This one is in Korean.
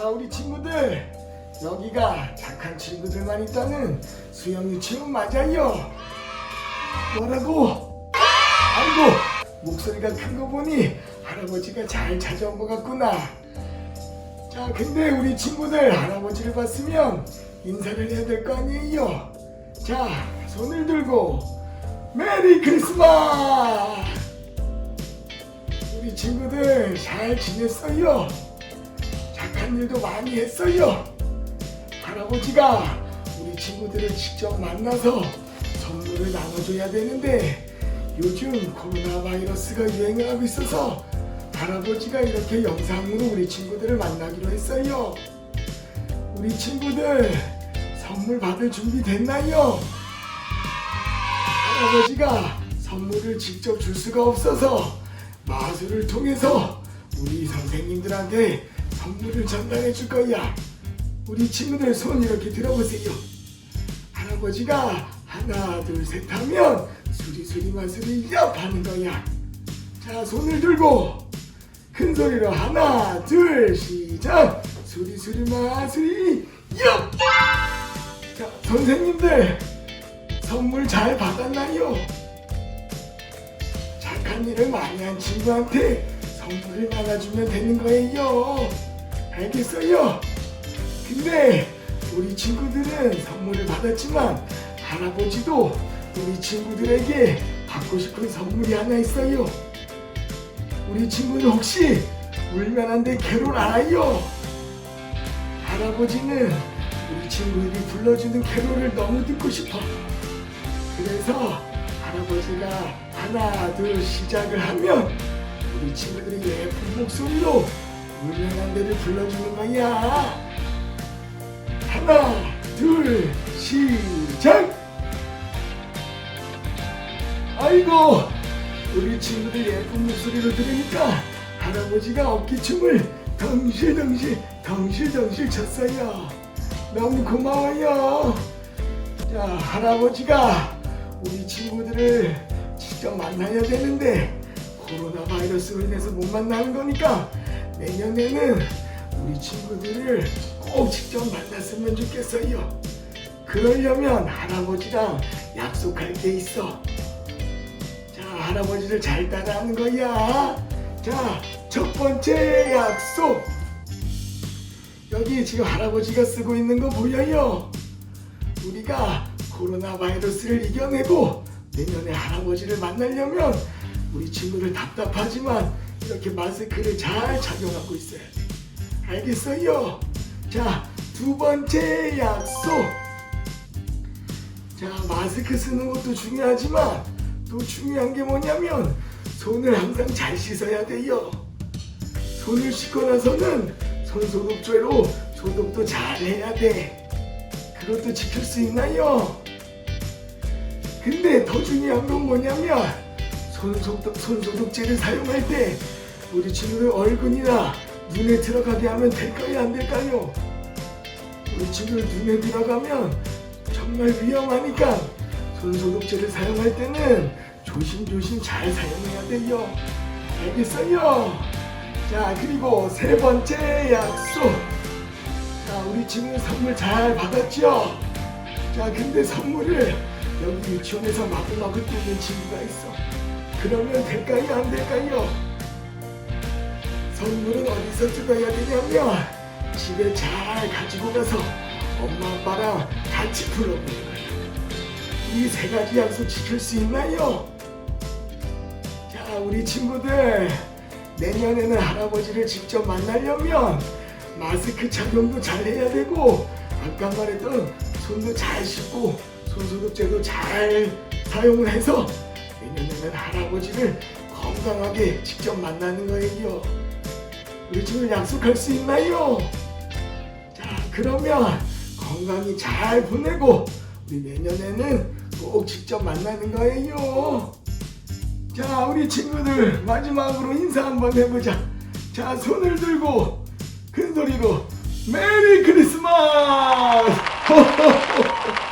자 우리 친구들. 여기가 착한 친구들만 있다는 수영 유치원 맞아요? 뭐라고? 아이고 목소리가 큰 거 보니 할아버지가 잘 찾아온 것 같구나. 자 근데 우리 친구들 할아버지를 봤으면 인사를 해야 될 거 아니에요? 자 손을 들고 메리 크리스마스! 우리 친구들 잘 지냈어요? 착한 일도 많이 했어요. 할아버지가 우리 친구들을 직접 만나서 선물을 나눠줘야 되는데 요즘 코로나 바이러스가 유행을 하고 있어서 할아버지가 이렇게 영상으로 우리 친구들을 만나기로 했어요. 우리 친구들 선물 받을 준비 됐나요? 할아버지가 선물을 직접 줄 수가 없어서 마술을 통해서 우리 선생님들한테 선물을 전달해 줄 거야. 우리 친구들 손 이렇게 들어보세요. 할아버지가 하나 둘 셋 하면 수리수리 마술이 얍 하는 거야. 자 손을 들고 큰 소리로 하나 둘 시작 수리수리 마술이 얍. 자 선생님들 선물 잘 받았나요? 착한 일을 많이 한 친구한테 선물을 나눠주면 되는 거예요. 알겠어요? 근데 우리 친구들은 선물을 받았지만 할아버지도 우리 친구들에게 받고 싶은 선물이 하나 있어요. 우리 친구들 혹시 울면 안 돼 캐롤 알아요? 할아버지는 우리 친구들이 불러주는 캐롤을 너무 듣고 싶어. 그래서 할아버지가 하나 둘 시작을 하면 우리 친구들이 예쁜 목소리로 울면한 대를 불러주는 거야. 하나 둘 시작! 아이고 우리 친구들 예쁜 목소리로 들으니까 할아버지가 어깨춤을 덩실덩실 덩실덩실 췄어요. 너무 고마워요. 자 할아버지가 우리 친구들을 직접 만나야 되는데 코로나 바이러스로 인해서 못 만나는 거니까 내년에는 우리 친구들을 꼭 직접 만났으면 좋겠어요. 그러려면 할아버지랑 약속할 게 있어. 자, 할아버지를 잘 따라하는 거야. 자, 첫 번째 약속. 여기 지금 할아버지가 쓰고 있는 거 보여요? 우리가 코로나 바이러스를 이겨내고 내년에 할아버지를 만나려면 우리 친구들 답답하지만 이렇게 마스크를 잘 착용하고 있어야 돼. 알겠어요? 자, 두 번째 약속. 자, 마스크 쓰는 것도 중요하지만 또 중요한 게 뭐냐면 손을 항상 잘 씻어야 돼요. 손을 씻고 나서는 손소독제로 소독도 잘 해야 돼. 그것도 지킬 수 있나요? 근데 더 중요한 건 뭐냐면 손소독, 손소독제를 사용할 때 우리 친구들 얼굴이나 눈에 들어가게 하면 될까요? 안 될까요? 우리 친구들 눈에 들어가면 정말 위험하니까 손소독제를 사용할 때는 조심조심 잘 사용해야 돼요. 알겠어요? 자, 그리고 세 번째 약속. 자, 우리 친구 선물 잘 받았죠? 자, 근데 선물을 여기 유치원에서 마구마구 뜯는 친구가 있어. 그러면 될까요? 안 될까요? 선물은 어디서 뜯어야 되냐면 집에 잘 가지고 가서 엄마 아빠랑 같이 풀어보는 거예요. 이세 가지 약속 지킬 수 있나요? 자, 우리 친구들 내년에는 할아버지를 직접 만나려면 마스크 착용도 잘 해야 되고 아까 말했던 손도 잘 씻고 손소독제도 잘 사용을 해서 내년에는 할아버지를 건강하게 직접 만나는 거예요. 친구 약속할 수 있나요? 자, 그러면 건강히 잘 보내고 우리 내년에는 꼭 직접 만나는 거예요. 자, 우리 친구들 마지막으로 인사 한번 해보자. 자, 손을 들고 큰 소리로 메리 크리스마스!